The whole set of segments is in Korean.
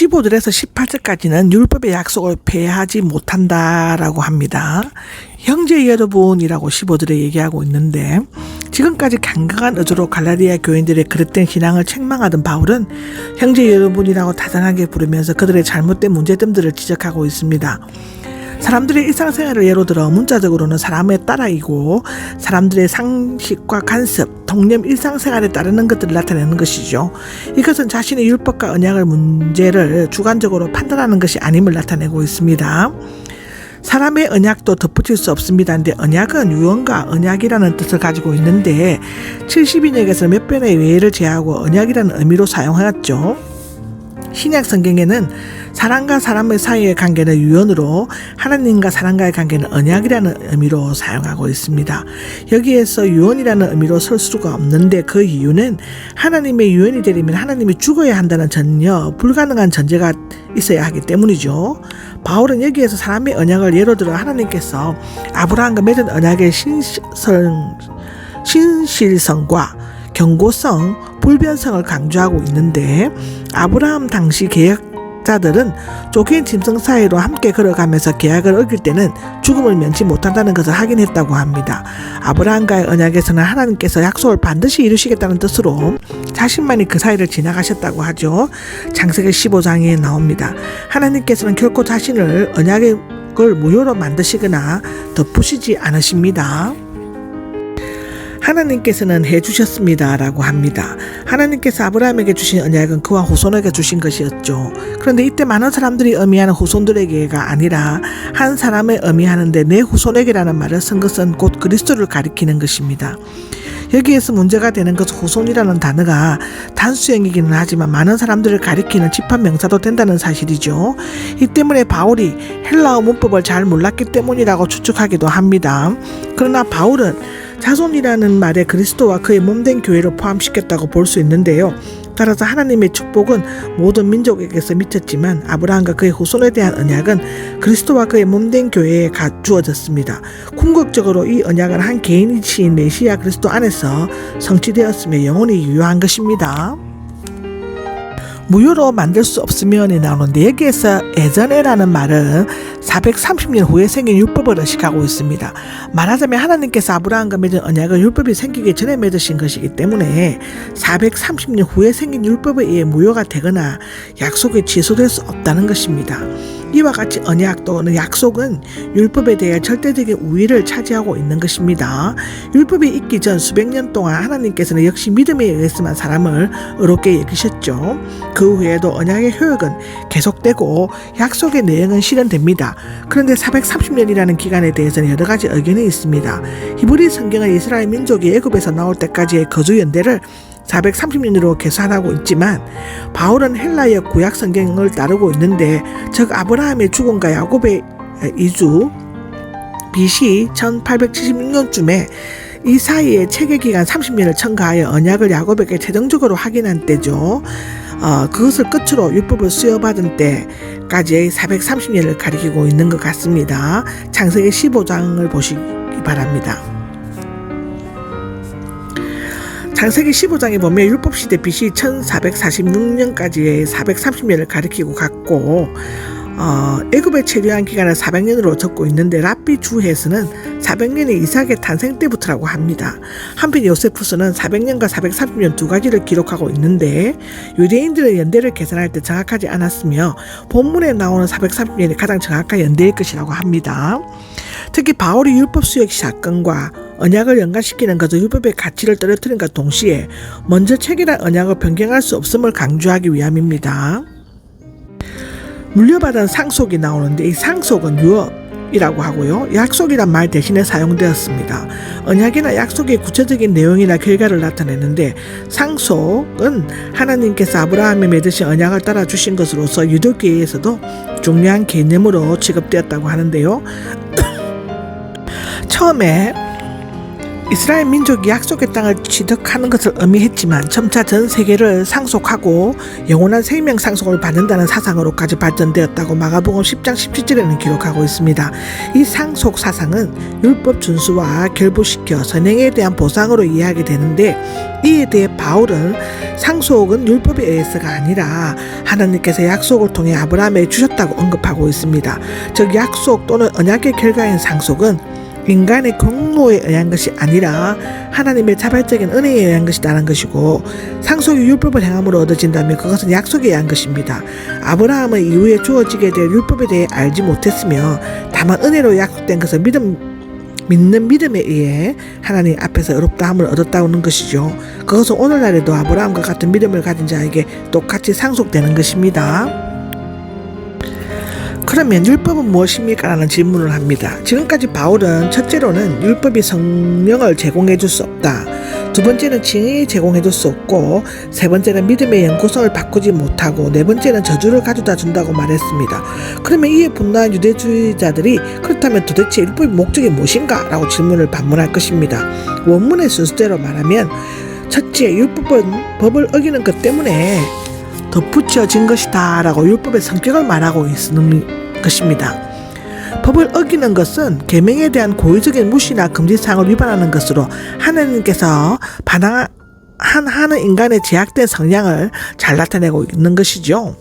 15절에서 18절까지는 율법의 약속을 폐하지 못한다라고 합니다. 형제 여러분이라고 15절에 얘기하고 있는데 지금까지 강경한 의조로 갈라디아 교인들의 그릇된 신앙을 책망하던 바울은 형제 여러분이라고 다정하게 부르면서 그들의 잘못된 문제점들을 지적하고 있습니다. 사람들의 일상생활을 예로 들어 문자적으로는 사람의 따라이고 사람들의 상식과 간섭, 동념 일상생활에 따르는 것들을 나타내는 것이죠. 이것은 자신의 율법과 언약을 문제를 주관적으로 판단하는 것이 아님을 나타내고 있습니다. 사람의 언약도 덧붙일 수 없습니다. 근데 언약은 유언과 언약이라는 뜻을 가지고 있는데 70인역에서 몇 번의 외를 제하고 언약이라는 의미로 사용하였죠. 신약 성경에는 사람과 사람의 사이의 관계는 유언으로 하나님과 사람과의 관계는 언약이라는 의미로 사용하고 있습니다. 여기에서 유언이라는 의미로 쓸 수가 없는데 그 이유는 하나님의 유언이 되려면 하나님이 죽어야 한다는 전혀 불가능한 전제가 있어야 하기 때문이죠. 바울은 여기에서 사람의 언약을 예로 들어 하나님께서 아브라함과 맺은 언약의 신성, 신실성과 경고성, 불변성을 강조하고 있는데 아브라함 당시 계약 자들은 쫓긴 짐승 사이로 함께 걸어가면서 계약을 어길 때는 죽음을 면치 못한다는 것을 확인했다고 합니다. 아브라함과의 언약에서는 하나님께서 약속을 반드시 이루시겠다는 뜻으로 자신만이 그 사이를 지나가셨다고 하죠. 창세기 15장에 나옵니다. 하나님께서는 결코 자신을 언약을 무효로 만드시거나 덮으시지 않으십니다. 하나님께서는 해주셨습니다 라고 합니다. 하나님께서 아브라함에게 주신 언약은 그와 후손에게 주신 것이었죠. 그런데 이때 많은 사람들이 의미하는 후손들에게가 아니라 한 사람을 의미하는데 내 후손에게라는 말을 쓴 것은 곧 그리스도를 가리키는 것입니다. 여기에서 문제가 되는 것은 후손이라는 단어가 단수형이기는 하지만 많은 사람들을 가리키는 집합 명사도 된다는 사실이죠. 이 때문에 바울이 헬라어 문법을 잘 몰랐기 때문이라고 추측하기도 합니다. 그러나 바울은 자손이라는 말에 그리스도와 그의 몸된 교회를 포함시켰다고 볼 수 있는데요. 따라서 하나님의 축복은 모든 민족에게서 미쳤지만 아브라함과 그의 후손에 대한 언약은 그리스도와 그의 몸된 교회에 주어졌습니다. 궁극적으로 이 언약은 한 개인이신 메시아 그리스도 안에서 성취되었으며 영원히 유효한 것입니다. 무효로 만들 수 없으면이 나오는데 여기에서 예전에라는 말은 430년 후에 생긴 율법을 의식하고 있습니다. 말하자면 하나님께서 아브라함과 맺은 언약은 율법이 생기기 전에 맺으신 것이기 때문에 430년 후에 생긴 율법에 의해 무효가 되거나 약속이 취소될 수 없다는 것입니다. 이와 같이 언약 또는 약속은 율법에 대해 절대적인 우위를 차지하고 있는 것입니다. 율법이 있기 전 수백 년 동안 하나님께서는 역시 믿음에 의해서만 사람을 의롭게 여기셨죠. 그 후에도 언약의 효력은 계속되고 약속의 내용은 실현됩니다. 그런데 430년이라는 기간에 대해서는 여러 가지 의견이 있습니다. 히브리 성경은 이스라엘 민족이 애굽에서 나올 때까지의 거주 연대를 430년으로 계산하고 있지만 바울은 헬라의 구약 성경을 따르고 있는데 즉 아브라함의 죽음과 야곱의 이주 BC 1876년쯤에 이 사이에 체계 기간 30년을 첨가하여 언약을 야곱에게 최종적으로 확인한 때죠. 어, 그것을 끝으로 율법을 수여받은 때까지의 430년을 가리키고 있는 것 같습니다. 창세기 15장을 보시기 바랍니다. 창세기 15장에 보면 율법 시대 BC 1446년까지의 430년을 가리키고 갔고 어, 애굽에 체류한 기간을 400년으로 적고 있는데 랍비 주해에서는 400년이 이삭의 탄생 때부터라고 합니다. 한편 요세푸스는 400년과 430년 두 가지를 기록하고 있는데 유대인들의 연대를 계산할 때 정확하지 않았으며 본문에 나오는 430년이 가장 정확한 연대일 것이라고 합니다. 특히 바울이 율법 수역 사건과 언약을 연관시키는 것은 율법의 가치를 떨어뜨린과 동시에 먼저 체결한 언약을 변경할 수 없음을 강조하기 위함입니다. 물려받은 상속이 나오는데 이 상속은 유업 이라고 하고요. 약속이란 말 대신에 사용되었습니다. 언약이나 약속의 구체적인 내용이나 결과를 나타내는데 상속은 하나님께서 아브라함에 맺으신 언약을 따라 주신 것으로서 유대교에서도 중요한 개념으로 취급되었다고 하는데요. 처음에 이스라엘 민족이 약속의 땅을 취득하는 것을 의미했지만 점차 전 세계를 상속하고 영원한 생명 상속을 받는다는 사상으로까지 발전되었다고 마가복음 10장 17절에는 기록하고 있습니다. 이 상속 사상은 율법 준수와 결부시켜 선행에 대한 보상으로 이해하게 되는데 이에 대해 바울은 상속은 율법에 의해서가 아니라 하나님께서 약속을 통해 아브라함에 주셨다고 언급하고 있습니다. 즉 약속 또는 언약의 결과인 상속은 인간의 공로에 의한 것이 아니라 하나님의 자발적인 은혜에 의한 것이라는 것이고 상속이 율법을 행함으로 얻어진다면 그것은 약속에 의한 것입니다. 아브라함은 이후에 주어지게 될 율법에 대해 알지 못했으며 다만 은혜로 약속된 것을 믿음 믿는 믿음에 의해 하나님 앞에서 의롭다함을 얻었다는 것이죠. 그것은 오늘날에도 아브라함과 같은 믿음을 가진 자에게 똑같이 상속되는 것입니다. 그러면 율법은 무엇입니까? 라는 질문을 합니다. 지금까지 바울은 첫째로는 율법이 성령을 제공해 줄 수 없다. 두 번째는 징이 제공해 줄 수 없고 세 번째는 믿음의 영구성을 바꾸지 못하고 네 번째는 저주를 가져다 준다고 말했습니다. 그러면 이에 분노한 유대주의자들이 그렇다면 도대체 율법의 목적이 무엇인가? 라고 질문을 반문할 것입니다. 원문의 순서대로 말하면 첫째 율법은 법을 어기는 것 때문에 덧붙여진 것이다 라고 율법의 성격을 말하고 있는 것입니다. 법을 어기는 것은 계명에 대한 고의적인 무시나 금지사항을 위반하는 것으로 하나님께서 반항한 하는 인간의 제약된 성향을 잘 나타내고 있는 것이죠.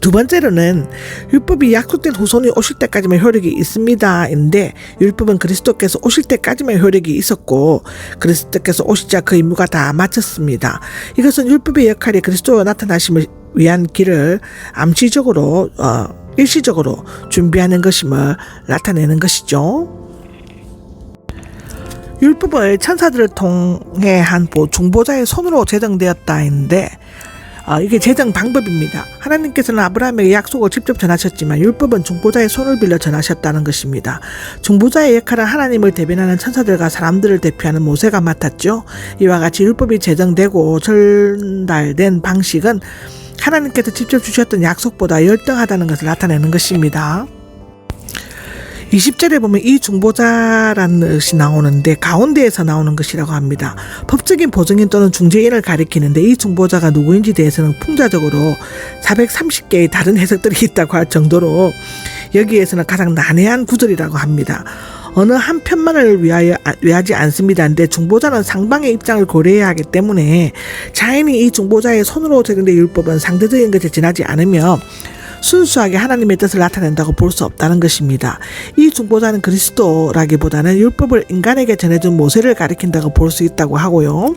두 번째로는 율법이 약속된 후손이 오실 때까지만 효력이 있습니다인데 율법은 그리스도께서 오실 때까지만 효력이 있었고 그리스도께서 오시자 그 임무가 다 마쳤습니다. 이것은 율법의 역할이 그리스도와 나타나심을 위한 길을 암시적으로 어, 일시적으로 준비하는 것임을 나타내는 것이죠. 율법을 천사들을 통해 한 중보자의 손으로 제정되었다 했는데 어, 이게 제정 방법입니다. 하나님께서는 아브라함에게 약속을 직접 전하셨지만 율법은 중보자의 손을 빌려 전하셨다는 것입니다. 중보자의 역할은 하나님을 대변하는 천사들과 사람들을 대표하는 모세가 맡았죠. 이와 같이 율법이 제정되고 전달된 방식은 하나님께서 직접 주셨던 약속보다 열등하다는 것을 나타내는 것입니다. 20절에 보면 이 중보자라는 것이 나오는데 가운데에서 나오는 것이라고 합니다. 법적인 보증인 또는 중재인을 가리키는데 이 중보자가 누구인지 대해서는 풍자적으로 430개의 다른 해석들이 있다고 할 정도로 여기에서는 가장 난해한 구절이라고 합니다. 어느 한 편만을 위하여 위하지 않습니다인데 중보자는 상방의 입장을 고려해야 하기 때문에 자연히 이 중보자의 손으로 제정된 율법은 상대적인 것에 지나지 않으며 순수하게 하나님의 뜻을 나타낸다고 볼 수 없다는 것입니다. 이 중보자는 그리스도라기보다는 율법을 인간에게 전해준 모세를 가리킨다고 볼 수 있다고 하고요.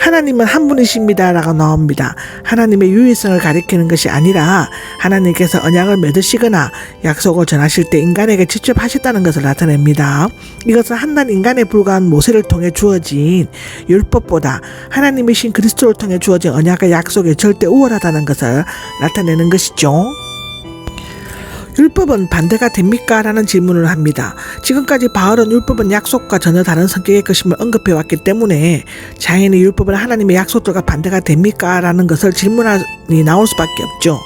하나님은 한 분이십니다라고 나옵니다. 하나님의 유일성을 가리키는 것이 아니라 하나님께서 언약을 맺으시거나 약속을 전하실 때 인간에게 직접 하셨다는 것을 나타냅니다. 이것은 한낱 인간에 불과한 모세를 통해 주어진 율법보다 하나님이신 그리스도를 통해 주어진 언약과 약속이 절대 우월하다는 것을 나타내는 것이죠. 율법은 반대가 됩니까? 라는 질문을 합니다. 지금까지 바울은 율법은 약속과 전혀 다른 성격의 것임을 언급해 왔기 때문에 자연히 율법은 하나님의 약속들과 반대가 됩니까? 라는 것을 질문이 나올 수밖에 없죠.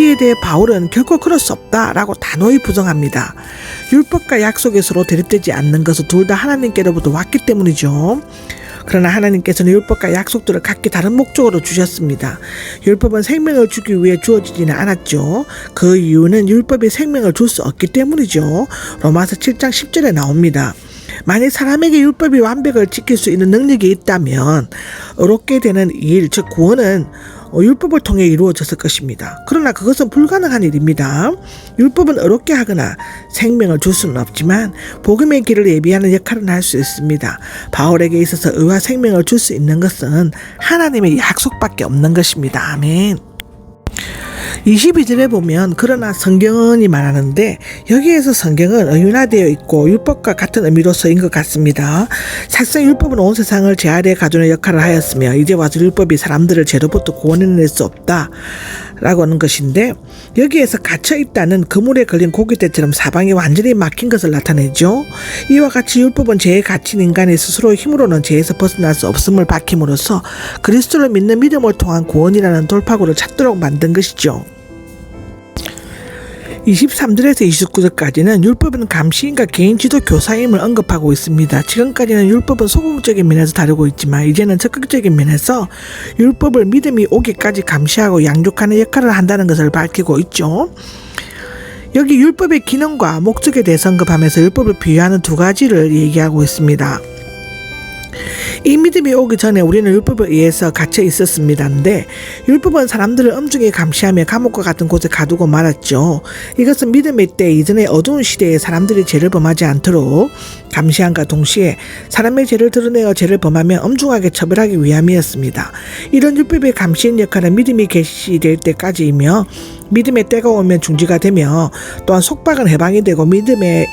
이에 대해 바울은 결코 그럴 수 없다라고 단호히 부정합니다. 율법과 약속이 서로 대립되지 않는 것은 둘 다 하나님께로부터 왔기 때문이죠. 그러나 하나님께서는 율법과 약속들을 각기 다른 목적으로 주셨습니다. 율법은 생명을 주기 위해 주어지지는 않았죠. 그 이유는 율법이 생명을 줄 수 없기 때문이죠. 로마서 7장 10절에 나옵니다. 만약 사람에게 율법이 완벽을 지킬 수 있는 능력이 있다면 어렵게 되는 일, 즉 구원은 어, 율법을 통해 이루어졌을 것입니다. 그러나 그것은 불가능한 일입니다. 율법은 어렵게 하거나 생명을 줄 수는 없지만 복음의 길을 예비하는 역할은 할 수 있습니다. 바울에게 있어서 의와 생명을 줄 수 있는 것은 하나님의 약속밖에 없는 것입니다. 아멘. 22절에 보면 그러나 성경은이 말하는데 여기에서 성경은 의윤화되어 있고 율법과 같은 의미로 쓰인 것 같습니다. 사실상 율법은 온 세상을 제 아래 가두는 역할을 하였으며 이제 와서 율법이 사람들을 죄로부터 구원해낼 수 없다. 라고 하는 것인데 여기에서 갇혀 있다는 그물에 걸린 고기떼처럼 사방이 완전히 막힌 것을 나타내죠. 이와 같이 율법은 죄에 갇힌 인간의 스스로 힘으로는 죄에서 벗어날 수 없음을 밝힘으로써 그리스도를 믿는 믿음을 통한 구원이라는 돌파구를 찾도록 만든 것이죠. 23절에서 29절까지는 율법은 감시인과 개인 지도 교사임을 언급하고 있습니다. 지금까지는 율법은 소극적인 면에서 다루고 있지만 이제는 적극적인 면에서 율법을 믿음이 오기까지 감시하고 양육하는 역할을 한다는 것을 밝히고 있죠. 여기 율법의 기능과 목적에 대해서 언급하면서 율법을 비유하는 두 가지를 얘기하고 있습니다. 이 믿음이 오기 전에 우리는 율법에 의해서 갇혀 있었습니다인데 율법은 사람들을 엄중히 감시하며 감옥과 같은 곳에 가두고 말았죠. 이것은 믿음의 때 이전의 어두운 시대에 사람들이 죄를 범하지 않도록 감시함과 동시에 사람의 죄를 드러내어 죄를 범하면 엄중하게 처벌하기 위함이었습니다. 이런 율법의 감시인 역할은 믿음이 개시될 때까지이며 믿음의 때가 오면 중지가 되며 또한 속박은 해방이 되고 믿음의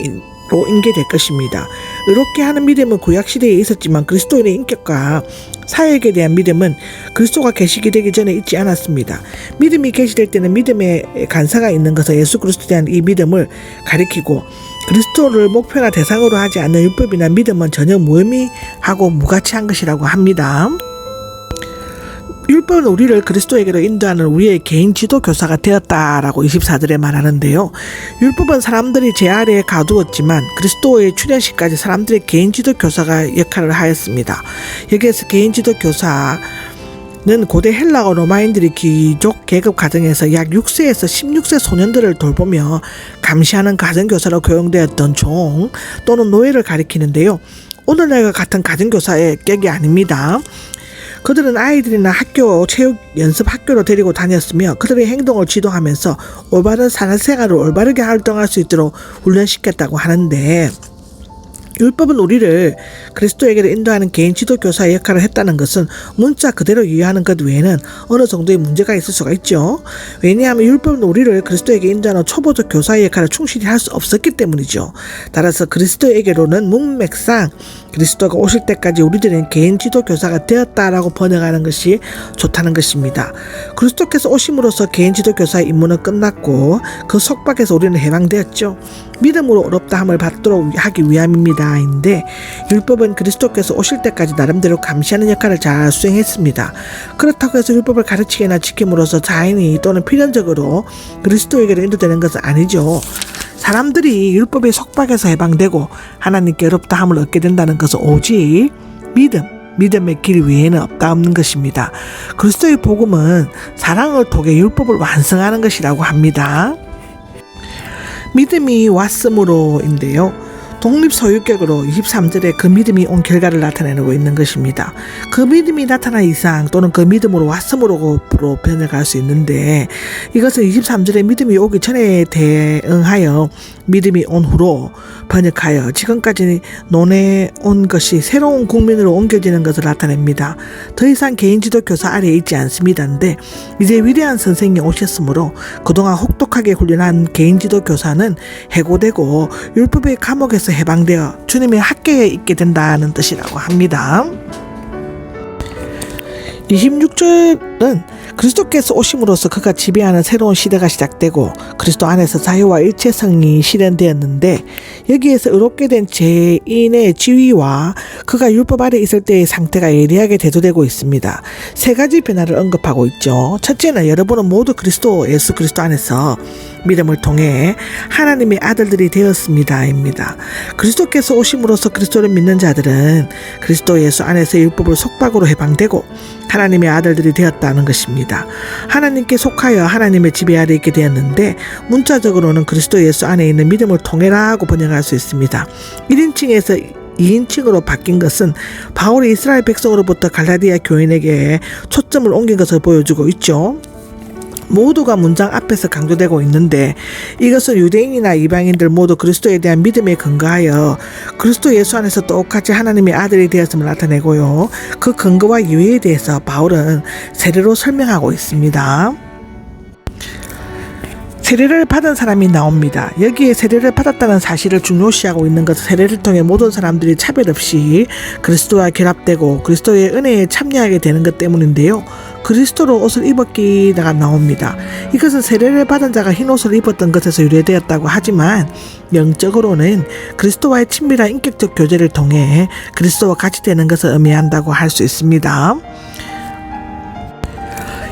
로 인계될 것입니다. 의롭게 하는 믿음은 구약 시대에 있었지만 그리스도인의 인격과 사역에 대한 믿음은 그리스도가 계시게 되기 전에 있지 않았습니다. 믿음이 계시될 때는 믿음의 간사가 있는 것은 예수 그리스도에 대한 이 믿음을 가리키고 그리스도를 목표나 대상으로 하지 않는 율법이나 믿음은 전혀 무의미하고 무가치한 것이라고 합니다. 율법은 우리를 그리스도에게로 인도하는 우리의 개인 지도 교사가 되었다라고 24절에 말하는데요. 율법은 사람들이 제 아래에 가두었지만 그리스도의 출현시까지 사람들의 개인 지도 교사가 역할을 하였습니다. 여기에서 개인 지도 교사 는 고대 헬라어 로마인들이 귀족 계급 가정에서 약 6세에서 16세 소년들을 돌보며 감시하는 가정교사로 교용되었던 종 또는 노예를 가리키는데요. 오늘날과 같은 가정교사의 격이 아닙니다. 그들은 아이들이나 학교 체육 연습 학교로 데리고 다녔으며 그들의 행동을 지도하면서 올바른 사회생활을 올바르게 활동할 수 있도록 훈련시켰다고 하는데 율법은 우리를 그리스도에게로 인도하는 개인 지도 교사의 역할을 했다는 것은 문자 그대로 이해하는 것 외에는 어느 정도의 문제가 있을 수가 있죠. 왜냐하면 율법은 우리를 그리스도에게 인도하는 초보적 교사의 역할을 충실히 할 수 없었기 때문이죠. 따라서 그리스도에게로는 문맥상 그리스도가 오실 때까지 우리들은 개인 지도 교사가 되었다라고 번역하는 것이 좋다는 것입니다. 그리스도께서 오심으로써 개인 지도 교사의 임무는 끝났고 그 속박에서 우리는 해방되었죠. 믿음으로 어렵다 함을 받도록 하기 위함입니다 인데 율법은 그리스도께서 오실 때까지 나름대로 감시하는 역할을 잘 수행했습니다. 그렇다고 해서 율법을 가르치거나 지킴으로써 자인이 또는 필연적으로 그리스도에게로 인도되는 것은 아니죠. 사람들이 율법의 속박에서 해방되고 하나님께 어렵다함을 얻게 된다는 것은 오직 믿음, 믿음의 길 외에는 없다 없는 것입니다. 그리스도의 복음은 사랑을 통해 율법을 완성하는 것이라고 합니다. 믿음이 왔으므로인데요. 독립소유격으로 23절에 그 믿음이 온 결과를 나타내고 있는 것입니다. 그 믿음이 나타난 이상 또는 그 믿음으로 왔으므로 번역할 수 있는데 이것은 23절에 믿음이 오기 전에 대응하여 믿음이 온 후로 번역하여 지금까지 논해 온 것이 새로운 국민으로 옮겨지는 것을 나타냅니다. 더 이상 개인 지도 교사 아래에 있지 않습니다인데 이제 위대한 선생이 오셨으므로 그동안 혹독하게 훈련한 개인 지도 교사는 해고되고 율법의 감옥에서 해방되어 주님의 학계에 있게 된다는 뜻이라고 합니다. 26절은 그리스도께서 오심으로써 그가 지배하는 새로운 시대가 시작되고 그리스도 안에서 자유와 일체성이 실현되었는데 여기에서 의롭게 된 죄인의 지위와 그가 율법 아래 있을 때의 상태가 예리하게 대두되고 있습니다. 세 가지 변화를 언급하고 있죠. 첫째는 여러분은 모두 그리스도 예수 그리스도 안에서 믿음을 통해 하나님의 아들들이 되었습니다입니다. 그리스도께서 오심으로써 그리스도를 믿는 자들은 그리스도 예수 안에서 율법을 속박으로 해방되고 하나님의 아들들이 되었다는 것입니다. 하나님께 속하여 하나님의 지배 아래 있게 되었는데 문자적으로는 그리스도 예수 안에 있는 믿음을 통해라고 번역할 수 있습니다. 1인칭에서 2인칭으로 바뀐 것은 바울이 이스라엘 백성으로부터 갈라디아 교인에게 초점을 옮긴 것을 보여주고 있죠. 모두가 문장 앞에서 강조되고 있는데 이것은 유대인이나 이방인들 모두 그리스도에 대한 믿음에 근거하여 그리스도 예수 안에서 똑같이 하나님의 아들이 되었음을 나타내고요. 그 근거와 이유에 대해서 바울은 세례로 설명하고 있습니다. 세례를 받은 사람이 나옵니다. 여기에 세례를 받았다는 사실을 중요시하고 있는 것은 세례를 통해 모든 사람들이 차별 없이 그리스도와 결합되고 그리스도의 은혜에 참여하게 되는 것 때문인데요. 그리스도로 옷을 입었기가 나옵니다. 이것은 세례를 받은 자가 흰 옷을 입었던 것에서 유래되었다고 하지만 영적으로는 그리스도와의 친밀한 인격적 교제를 통해 그리스도와 같이 되는 것을 의미한다고 할 수 있습니다.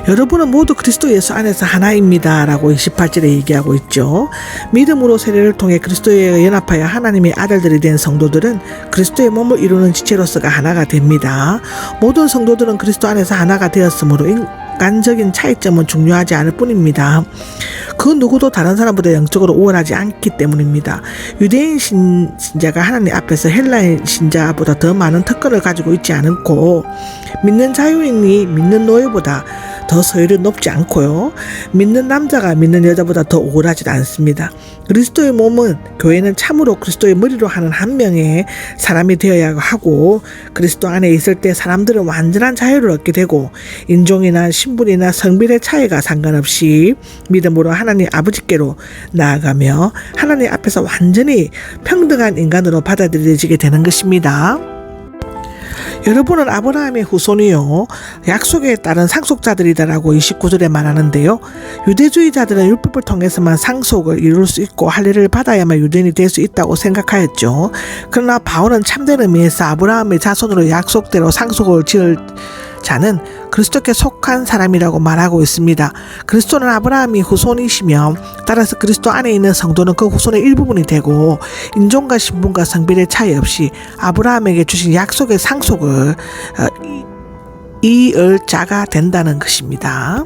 여러분은 모두 그리스도 예수 안에서 하나입니다 라고 28절에 얘기하고 있죠. 믿음으로 세례를 통해 그리스도에 연합하여 하나님의 아들들이 된 성도들은 그리스도의 몸을 이루는 지체로서가 하나가 됩니다. 모든 성도들은 그리스도 안에서 하나가 되었으므로 인간적인 차이점은 중요하지 않을 뿐입니다. 그 누구도 다른 사람보다 영적으로 우월하지 않기 때문입니다. 유대인 신- 신자가 하나님 앞에서 헬라인 신자보다 더 많은 특권을 가지고 있지 않고 믿는 자유인이 믿는 노예보다 더 서열이 높지 않고요. 믿는 남자가 믿는 여자보다 더 우월하지 않습니다. 그리스도의 몸은 교회는 참으로 그리스도의 머리로 하는 한 명의 사람이 되어야 하고 그리스도 안에 있을 때 사람들은 완전한 자유를 얻게 되고 인종이나 신분이나 성별의 차이가 상관없이 믿음으로 하나님 아버지께로 나아가며 하나님 앞에서 완전히 평등한 인간으로 받아들여지게 되는 것입니다. 여러분은 아브라함의 후손이요. 약속에 따른 상속자들이다라고 29절에 말하는데요. 유대주의자들은 율법을 통해서만 상속을 이룰 수 있고 할례를 받아야만 유대인이 될 수 있다고 생각하였죠. 그러나 바울은 참된 의미에서 아브라함의 자손으로 약속대로 상속을 지을 자는 그리스도께 속한 사람이라고 말하고 있습니다. 그리스도는 아브라함이 후손이시며 따라서 그리스도 안에 있는 성도는 그 후손의 일부분이 되고 인종과 신분과 성별의 차이 없이 아브라함에게 주신 약속의 상속을 어, 이- 이을 자가 된다는 것입니다.